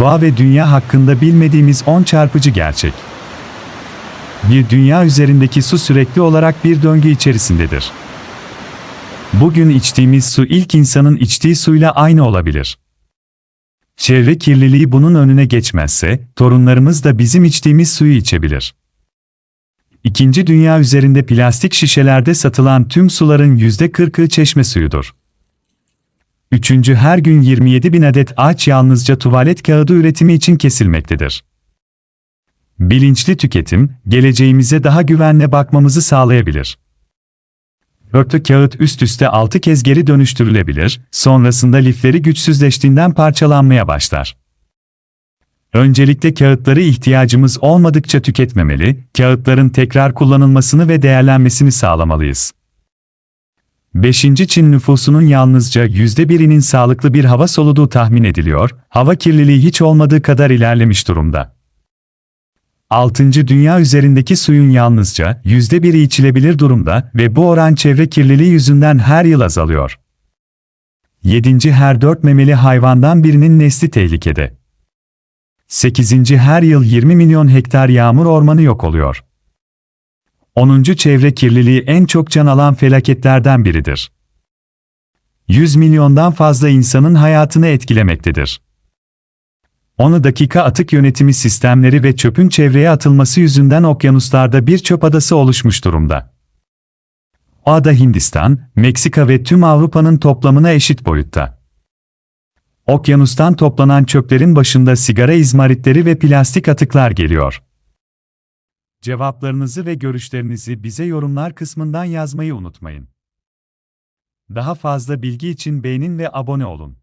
Doğa ve dünya hakkında bilmediğimiz 10 çarpıcı gerçek. Bir dünya üzerindeki su sürekli olarak bir döngü içerisindedir. Bugün içtiğimiz su ilk insanın içtiği suyla aynı olabilir. Çevre kirliliği bunun önüne geçmezse, torunlarımız da bizim içtiğimiz suyu içebilir. İkinci dünya üzerinde plastik şişelerde satılan tüm suların %40'ı çeşme suyudur. Üçüncü her gün 27 bin adet ağaç yalnızca tuvalet kağıdı üretimi için kesilmektedir. Bilinçli tüketim, geleceğimize daha güvenle bakmamızı sağlayabilir. Örtü kağıt üst üste 6 kez geri dönüştürülebilir, sonrasında lifleri güçsüzleştiğinden parçalanmaya başlar. Öncelikle kağıtları ihtiyacımız olmadıkça tüketmemeli, kağıtların tekrar kullanılmasını ve değerlenmesini sağlamalıyız. 5. Çin nüfusunun yalnızca %1'inin sağlıklı bir hava soluduğu tahmin ediliyor, hava kirliliği hiç olmadığı kadar ilerlemiş durumda. 6. Dünya üzerindeki suyun yalnızca %1'i içilebilir durumda ve bu oran çevre kirliliği yüzünden her yıl azalıyor. 7. Her 4 memeli hayvandan birinin nesli tehlikede. 8. Her yıl 20 milyon hektar yağmur ormanı yok oluyor. 10. Çevre kirliliği en çok can alan felaketlerden biridir. 100 milyondan fazla insanın hayatını etkilemektedir. 10 dakika atık yönetimi sistemleri ve çöpün çevreye atılması yüzünden okyanuslarda bir çöp adası oluşmuş durumda. O ada Hindistan, Meksika ve tüm Avrupa'nın toplamına eşit boyutta. Okyanustan toplanan çöplerin başında sigara izmaritleri ve plastik atıklar geliyor. Cevaplarınızı ve görüşlerinizi bize yorumlar kısmından yazmayı unutmayın. Daha fazla bilgi için beğenin ve abone olun.